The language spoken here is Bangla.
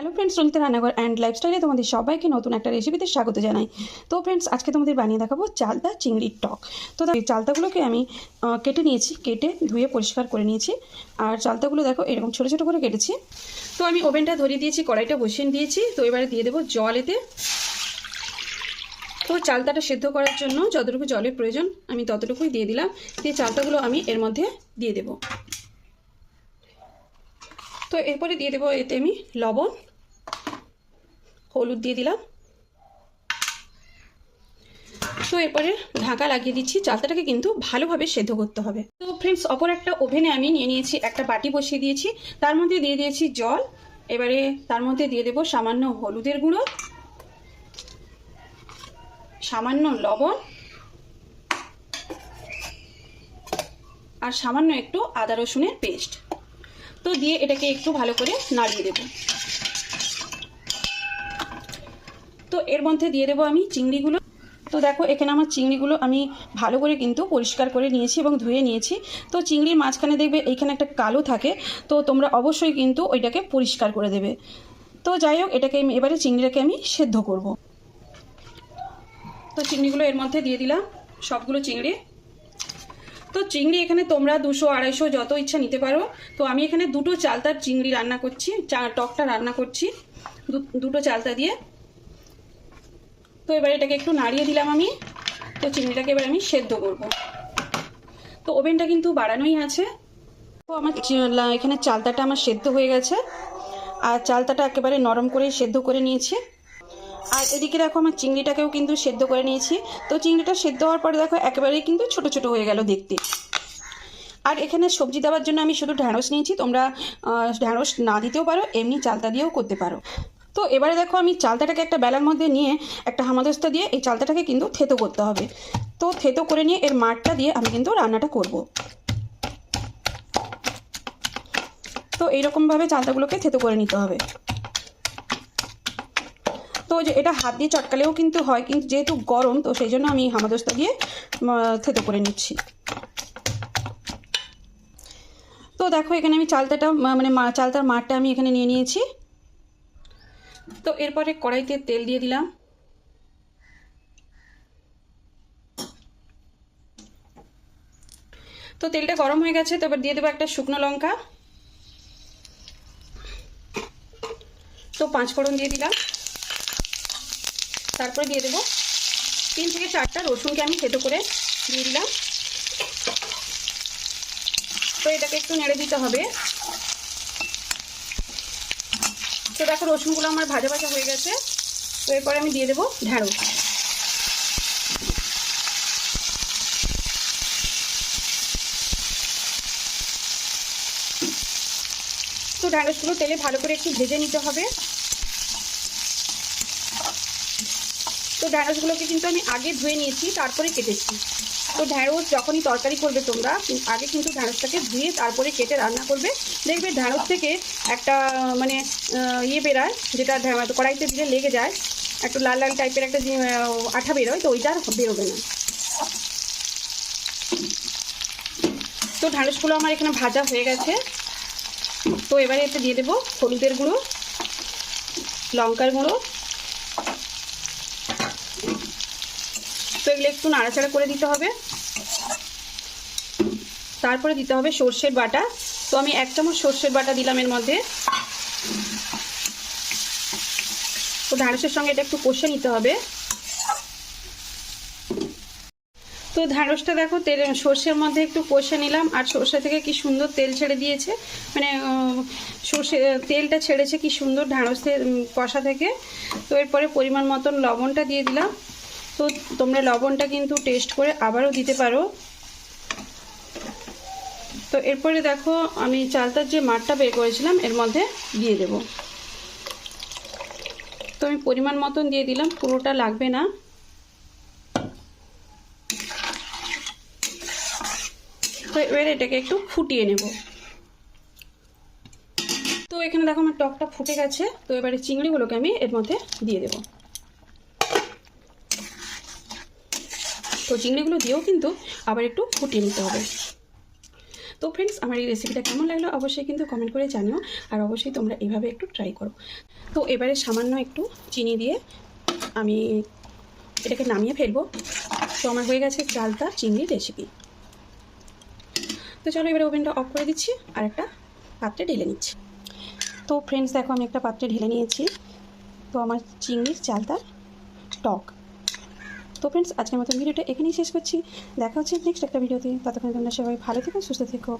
হ্যালো ফ্রেন্ডস রঞ্জিতা রান্নাঘর অ্যান্ড লাইফস্টাইলে তোমাদের সবাইকে নতুন একটা রেসিপিতে স্বাগত জানাই। তো ফ্রেন্ডস আজকে তোমাদের বানিয়ে দেখাবো চালতা চিংড়ির টক। তো এই চালতাগুলোকে আমি কেটে নিয়েছি, কেটে ধুয়ে পরিষ্কার করে নিয়েছি। আর চালতাগুলো দেখো, এরকম ছোটো ছোটো করে কেটেছি। তো আমি ওভেনটা ধরিয়ে দিয়েছি, কড়াইটা বসিয়ে দিয়েছি। তো এবারে দিয়ে দেবো জল এতে। তো চালতাটা সেদ্ধ করার জন্য যতটুকু জলের প্রয়োজন, আমি ততটুকুই দিয়ে দিলাম। দিয়ে চালতাগুলো আমি এর মধ্যে দিয়ে দেবো। তো এরপরে দিয়ে দেবো এতে আমি লবণ। হলুদ দিয়ে দিলাম। তো এরপরে ঢাকা লাগিয়ে দিচ্ছি। চালতাটাকে কিন্তু ভালোভাবে সেদ্ধ করতে হবে। তো ফ্রেন্ডস অপর একটা ওভেনে আমি নিয়ে নিয়েছি একটা বাটি বসিয়ে দিয়েছি। তার মধ্যে দিয়ে দিয়েছি জল। এবারে তার মধ্যে দিয়ে দেবো সামান্য হলুদের গুঁড়ো, সামান্য লবণ আর সামান্য একটু আদা রসুনের পেস্ট তো দিয়ে এটাকে একটু ভালো করে নাড়িয়ে দেবো। তো এর মধ্যে দিয়ে দেবো আমি চিংড়িগুলো। তো দেখো, এখানে আমার চিংড়িগুলো আমি ভালো করে কিন্তু পরিষ্কার করে নিয়েছি এবং ধুয়ে নিয়েছি। তো চিংড়ির মাঝখানে দেখবে এইখানে একটা কালো থাকে, তো তোমরা অবশ্যই কিন্তু ওইটাকে পরিষ্কার করে দেবে। তো যাই হোক, এটাকে এবারে চিংড়িটাকে আমি সেদ্ধ করব। তো চিংড়িগুলো এর মধ্যে দিয়ে দিলাম, সবগুলো চিংড়ি। তো চিংড়ি এখানে তোমরা দুশো, আড়াইশো যত ইচ্ছা নিতে পারো। তো আমি এখানে দুটো চালতার চিংড়ি রান্না করছি টকটা রান্না করছি। দুটো চালতা দিয়ে। তো এবার এটাকে একটু নাড়িয়ে দিলাম আমি। তো চিংড়িটাকে এবার আমি সেদ্ধ করব। তো ওভেনটা কিন্তু বাড়ানোই আছে। তো আমার এখানে চালতাটা আমার সেদ্ধ হয়ে গেছে। আর চালতাটা একেবারে নরম করে সেদ্ধ করে নিয়েছি। আর এদিকে দেখো আমার চিংড়িটাকেও কিন্তু সেদ্ধ করে নিয়েছি। তো চিংড়িটা সেদ্ধ হওয়ার পরে দেখো একেবারেই কিন্তু ছোট ছোট হয়ে গেল দেখতে। আর এখানে সবজি দেওয়ার জন্য আমি শুধু ঢ্যাঁড়স নিয়েছি। তোমরা ঢ্যাঁড়স না দিতেও পারো, এমনি চালতা দিয়েও করতে পারো। তো এবারে দেখো আমি চালতাটাকে একটা বেলার মধ্যে নিয়ে একটা হামাদস্তা দিয়ে এই চালতাটাকে কিন্তু থেতো করতে হবে। তো থেতো করে নিয়ে এর মাঠটা দিয়ে আমি কিন্তু রান্নাটা করব। তো এইরকমভাবে চালতাগুলোকে থেতো করে নিতে হবে। তো যে এটা হাত দিয়ে চটকালেও কিন্তু হয়, কিন্তু যেহেতু গরম, তো সেই জন্য আমি হামাদস্তা দিয়ে থেতো করে নিচ্ছি। তো দেখো এখানে আমি চালতাটা মানে চালতার মাঠটা আমি এখানে নিয়ে নিয়েছি। তো এরপরে কড়াইতে তেল দিয়ে দিলাম। তো তেলটা গরম হয়ে গেছে, তো এবার দিয়ে দেবো একটা শুকনো লঙ্কা। তো পাঁচ ফোড়ন দিয়ে দিলাম। তারপরে দিয়ে দেবো তিন থেকে চারটা রসুনকে আমি থেতো করে দিয়ে দিলাম। তো এটাকে একটু নেড়ে দিতে হবে। তো দেখো রসুনগুলো আমার ভাজা ভাজা হয়ে গেছে। তো এরপরে আমি দিয়ে দেবো ঢ্যাঁড়স। তো ঢ্যাঁড়সগুলো তেলে ভালো করে একটু ভেজে নিতে হবে। তো ঢ্যাঁড়সগুলোকে কিন্তু আমি আগে ধুয়ে নিয়েছি, তারপরে কেটেছি। তো ঢ্যাঁড়স যখনই তরকারি করবে তোমরা, আগে কিন্তু ঢ্যাঁড়সটাকে ধুয়ে তারপরে কেটে রান্না করবে। দেখবে ঢ্যাঁড়স থেকে একটা মানে ইয়ে বেরায়, যেটা কড়াইতে দিলে লেগে যায়। একটু লাল লাল টাইপের একটা আঠা বেরোয়, তো ওইটা আর বেরোবে না। তো ঢ্যাঁড়সগুলো আমার এখানে ভাজা হয়ে গেছে। তো এবারে এতে দিয়ে দেবো হলুদের গুঁড়ো, লঙ্কার গুঁড়ো এগুলো একটু নাড়াচাড়া করে দিতে হবে। তারপরে দিতে হবে সর্ষের বাটা। তো আমি এক চামচ সর্ষের বাটা দিলাম এর মধ্যে। তো ঢ্যাঁড়সের সঙ্গে এটা একটু কষে নিতে হবে। তো ঢ্যাঁড়সটা দেখো, তেল, সর্ষের মধ্যে একটু কষে নিলাম। আর সর্ষে থেকে কি সুন্দর তেল ছেড়ে দিয়েছে। মানে সর্ষে, তেলটা ছেড়েছে কি সুন্দর ঢ্যাঁড়সের কষা থেকে। তো এরপরে পরিমাণ মতন লবণটা দিয়ে দিলাম। তো তোমরা লবণটা কিন্তু টেস্ট করে আবারও দিতে পারো। তো এরপরে দেখো, আমি চালতার যে মাঠটা বের করেছিলাম, এর মধ্যে দিয়ে দেব। তো আমি পরিমাণ মতন দিয়ে দিলাম, পুরোটা লাগবে না। তো এবারে এটাকে একটু ফুটিয়ে নেব। তো এখানে দেখো আমার টকটা ফুটে গেছে, তো এবারে চিংড়িগুলোকে আমি এর মধ্যে দিয়ে দেবো। তো চিংড়িগুলো দিয়েও কিন্তু আবার একটু ফুটিয়ে নিতে হবে। তো ফ্রেন্ডস আমার এই রেসিপিটা কেমন লাগল অবশ্যই কিন্তু কমেন্ট করে জানিও আর অবশ্যই তোমরা এইভাবে একটু ট্রাই করো। তো এবারে সামান্য একটু চিনি দিয়ে আমি এটাকে নামিয়ে ফেলব। তো আমার হয়ে গেছে চালতা চিংড়ির রেসিপি তো চলো এবারে ওভেনটা অফ করে দিচ্ছি আর একটা পাত্রে ঢেলে নিচ্ছি। তো ফ্রেন্ডস দেখো আমি একটা পাত্রে ঢেলে নিয়েছি। তো আমার চিংড়ির চালতার টক। তো ফ্রেন্ডস আজকের মতো ভিডিওটা এখানেই শেষ করছি। দেখা হচ্ছে নেক্সট একটা ভিডিওতে। ততক্ষণ তোমরা সবাই ভালো থেকো, সুস্থ থেকো।